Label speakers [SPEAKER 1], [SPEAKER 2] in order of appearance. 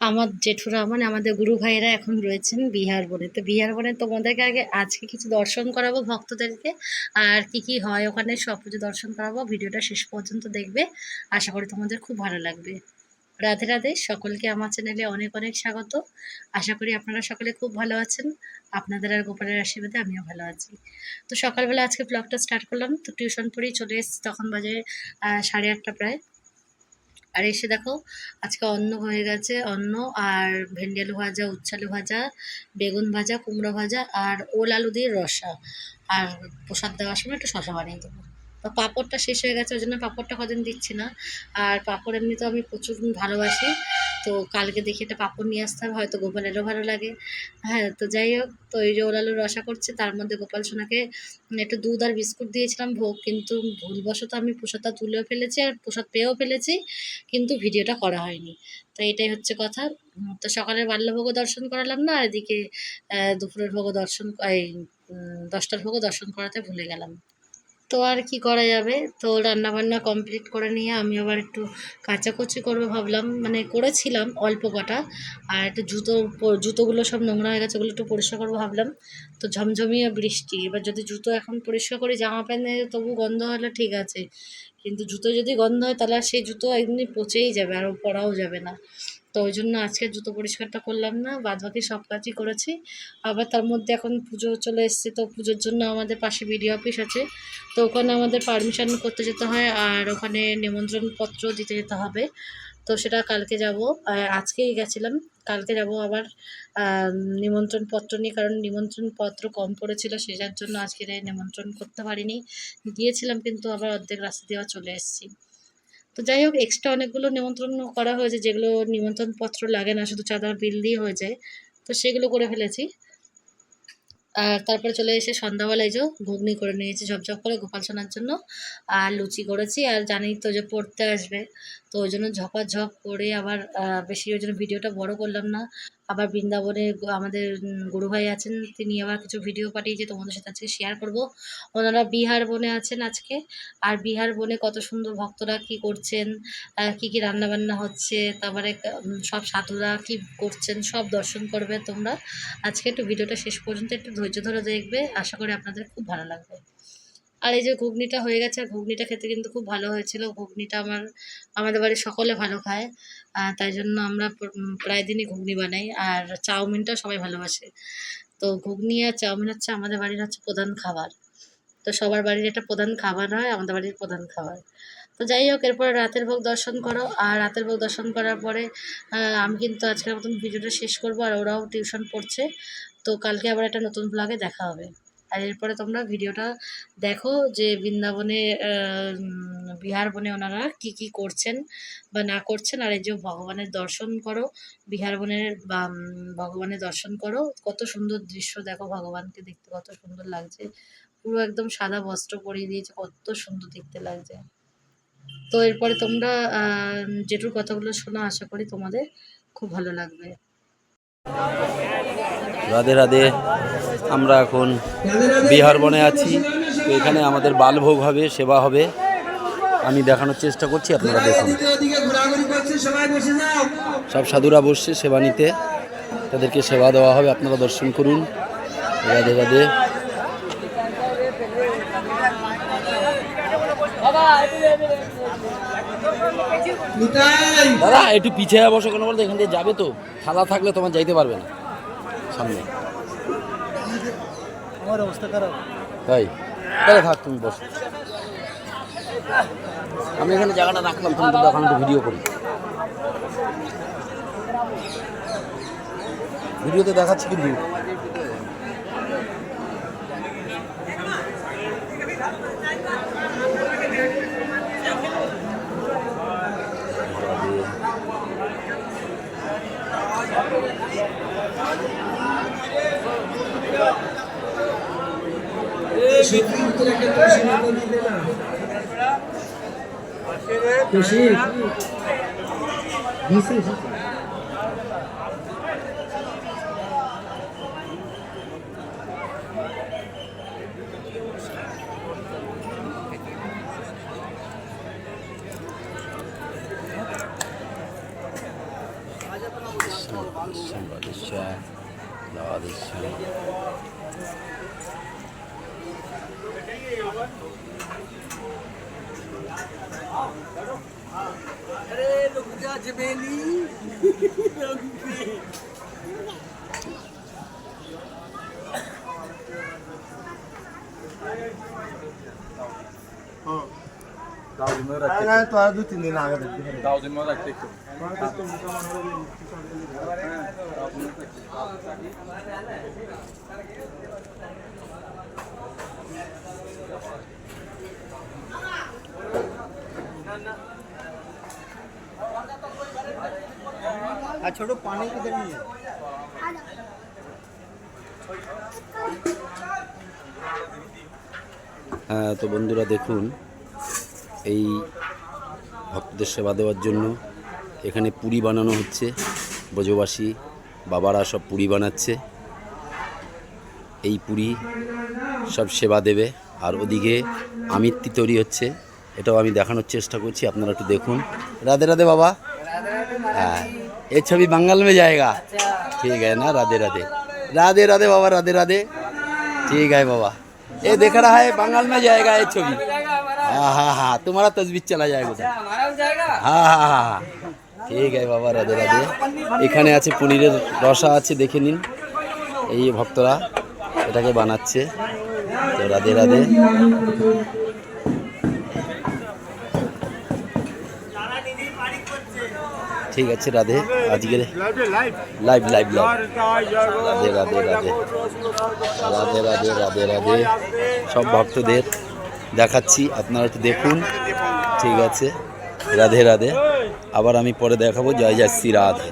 [SPEAKER 1] আমার জেঠুরা মানে আমাদের গুরু ভাইরা এখন রয়েছেন বিহার বনে। তো বিহার বনে তোমাদেরকে আগে আজকে কিছু দর্শন করাবো ভক্তদেরকে। আর কি কি হয় ওখানে সব কিছু দর্শন করাবো। ভিডিওটা শেষ পর্যন্ত দেখবে। আশা করি তোমাদের খুব ভালো লাগবে। রাধে রাধে, সকলকে আমার চ্যানেলে অনেক অনেক স্বাগত। আশা করি আপনারা সকলে খুব ভালো আছেন। আপনাদের আর গোপালের আশীর্বাদে আমিও ভালো আছি। তো সকালবেলা আজকে ব্লগটা স্টার্ট করলাম। তো টিউশন পড়েই চলে এসেছি, তখন বাজে সাড়ে আটটা প্রায়। আর এসে দেখো, আজকে অন্ন হয়ে গেছে, অন্ন আর ভেন্ডি আলু ভাজা, উচ্ছালু ভাজা, বেগুন ভাজা, কুমড়ো ভাজা আর ওল আলু দিয়ে রসা। আর প্রসাদ দেওয়ার সময় একটু শশা বানিয়ে দেবো। তো পাঁপড়টা শেষ হয়ে গেছে, ওই জন্য পাঁপড়টা কদিন দিচ্ছি না। আর পাঁপড় এমনি তো আমি প্রচুর ভালোবাসি। তো কালকে দেখি একটা পাঁপড় নিয়ে আসতে হবে, হয়তো গোপালেরও ভালো লাগে। হ্যাঁ তো যাই হোক, তো এই যে ওল আলু রসা করছে, তার মধ্যে গোপাল সোনাকে একটু দুধ আর বিস্কুট দিয়েছিলাম ভোগ, কিন্তু ভুলবশত আমি প্রসাদটা তুলেও ফেলেছি আর প্রসাদ পেয়েও ফেলেছি, কিন্তু ভিডিওটা করা হয়নি। তো এটাই হচ্ছে কথা। তো সকালে বাল্যভোগও দর্শন করালাম না, এদিকে দুপুরের ভোগও দর্শন, এই দশটার ভোগও দর্শন করাতে ভুলে গেলাম। তো আর কি করা যাবে? তো রান্না বান্না কমপ্লিট করে নিয়ে আমি আবার একটু কাচাকুচি করব ভাবলাম। মানে করেছিলাম অল্প কটা। আর একটু জুতো জুতোগুলো সব নোংরা হয়ে গেছে ওগুলো একটু পরিষ্কার করব ভাবলাম। তো ঝমঝমিয়ে বৃষ্টি। এবার যদি জুতো এখন পরিষ্কার করি, জামা প্যান্ট প্যান্টে তবু গন্ধ হলে ঠিক আছে। কিন্তু জুতো যদি গন্ধ হয়, তাহলে আর সেই জুতো এমনি পচেই যাবে, আর পরাও যাবে না। তো ওই জন্য আজকে জুতো পরিষ্কারটা করলাম না বাদ বাকি সব কাজই করেছি। আবার তার মধ্যে এখন পুজো চলে এসছে, তো পুজোর জন্য আমাদের পাশে বিডিও অফিস আছে। তো ওখানে আমাদের পারমিশন করতে যেতে হয় আর ওখানে নিমন্ত্রণ পত্র দিতে যেতে হবে। তো সেটা কালকে যাব। আজকেই গেছিলাম, কালকে যাব আবার নিমন্ত্রণ পত্র নিয়ে, কারণ নিমন্ত্রণ পত্র কম পড়েছিল, সেটার জন্য আজকে নিমন্ত্রণ করতে পারিনি। দিয়েছিলাম কিন্তু আবার অর্ধেক রাস্তা দেওয়া চলে এসেছি। তো যাই হোক এক্সট্রা অনেকগুলো নিমন্ত্রণ করা হয়েছে, যেগুলো নিমন্ত্রণ পত্র লাগে না, শুধু চাঁদা বিল দিয়ে হয়ে যায়। তো সেগুলো করে ফেলেছি। আর তারপরে চলে এসে সন্ধ্যাবেলায় যে ঘুগনি করে নিয়েছি ঝপঝপ করে গোপাল সোনার জন্য। আর লুচি করেছি, আর জানি তো যে পড়তে আসবে। তো ওই জন্য ঝপাঝপ করে আবার বেশি ওই জন্য ভিডিওটা বড় করলাম না। আবার বৃন্দাবনে আমাদের গুরু ভাই আছেন, তিনি আবার কিছু ভিডিও পাঠিয়েছে, তোমাদের সাথে আজকে শেয়ার করব। ওনারা বিহার বনে আছেন আজকে, আর বিহার বনে কত সুন্দর ভক্তরা কি করছেন কি কি রান্না বান্না হচ্ছে, তারপরে সব সাধুরা কি করছেন, সব দর্শন করবে তোমরা। আজকে একটু ভিডিওটা শেষ পর্যন্ত একটু ধৈর্য ধরে দেখবে, আশা করি আপনাদের খুব ভালো লাগবে। আর এই যে ঘুগনিটা হয়ে গেছে আর ঘুগনিটা খেতে কিন্তু খুব ভালো হয়েছিল। ঘুগনিটা আমার আমাদের বাড়ির সকলে ভালো খায়। আহ, তাই জন্য আমরা প্রায় দিনই ঘুগনি বানাই। আর চাউমিনটা সবাই ভালোবাসে। তো ঘুগনি আর চাউমিন হচ্ছে আমাদের বাড়ির হচ্ছে প্রধান খাবার। তো সবার বাড়ির একটা প্রধান খাবার হয় আমাদের বাড়ির প্রধান খাবার। তো যাই হোক এরপরে রাতের ভোগ দর্শন করো। আর রাতের ভোগ দর্শন করার পরে আমি কিন্তু আজকের মতন ভিডিওটা শেষ করব। আর ওরাও টিউশন পড়ছে। তো কালকে আবার একটা নতুন ব্লগে দেখা হবে। আর এরপরে তোমরা ভিডিওটা দেখো যে বৃন্দাবনে বিহার বনে ওনারা কি কি করছেন বা না করছেন। আর এই যে ভগবানের দর্শন করো, বিহার বনের বা ভগবানের দর্শন করো, কত সুন্দর দৃশ্য দেখো ভগবানকে দেখতে, কত সুন্দর লাগছে। পুরো একদম সাদা বস্ত্র পরিয়ে দিয়েছে, কত সুন্দর দেখতে লাগছে। তো এরপরে তোমরা জেঠুর কথাগুলো শোনা, আশা করি তোমাদের খুব ভালো লাগবে।
[SPEAKER 2] রাধে রাধে, আমরা এখন বিহার বনে আছি। তো এখানে আমাদের বালভোগ হবে, সেবা হবে। আমি দেখানোর চেষ্টা করছি, আপনারা দেখুন। সব সাধুরা বসছে সেবা নিতে। তাদেরকে সেবা দেওয়া হবে, আপনারা দর্শন করুন। রাধে রাধে। দাদা একটু পিছিয়ে বসো কেন বলতো? এখান দিয়ে যাবে তো। থালা থাকলে তোমার যাইতে পারবে না। সামনে।
[SPEAKER 3] আমার অবস্থা খারাপ।
[SPEAKER 2] তাই? তাহলে থাক তুমি বসো। আমি এখানে জায়গাটা রাখলাম তুমি তো দেখানো একটু ভিডিও করি। ভিডিওতে দেখাচ্ছি কিন্তু।
[SPEAKER 4] সত্যি উত্তর একটা তুলসী মাতা দিবে না তুলসী দিছে
[SPEAKER 2] Radisham, Radisham, Radisham.
[SPEAKER 4] তো আর দু তিন দিন আগে দেখতে আর ছোট পানি কিধর
[SPEAKER 2] হ্যাঁ তো বন্ধুরা দেখুন, এই ভক্তদের সেবা দেওয়ার জন্য এখানে পুরি বানানো হচ্ছে। ব্রজবাসী বাবারা সব পুরি বানাচ্ছে। এই পুরি সব সেবা দেবে। আর ওদিকে আমিত্তি তৈরি হচ্ছে এটাও আমি দেখানোর চেষ্টা করছি আপনারা একটু দেখুন রাধে রাধে বাবা হ্যাঁ ये छवि बंगाल में जाएगा ठीक है ना राधे राधे राधे राधे बाबा राधे राधे ठीक है बाबा ये देख रहा है बंगाल में जाएगा ये छवि हाँ हाँ हाँ तुम्हारा तस्वीर चला जाएगा उधर हाँ हाँ हाँ हाँ ঠিক আছে বাবা রাধে রাধে এখানে আছে পনিরের রসা আছে দেখে নিন এই ভক্তরা এটাকে বানাচ্ছে তো রাধে রাধে। ঠিক আছে, রাধে। আজকের live live live Radhe Radhe Radhe. Radhe Radhe Radhe Radhe. সব ভক্তদের দেখাচ্ছি, আপনারা একটু দেখুন। ঠিক আছে। রাধে রাধে। আবার আমি পরে দেখাবো। জয় জয় শ্রী রাধে।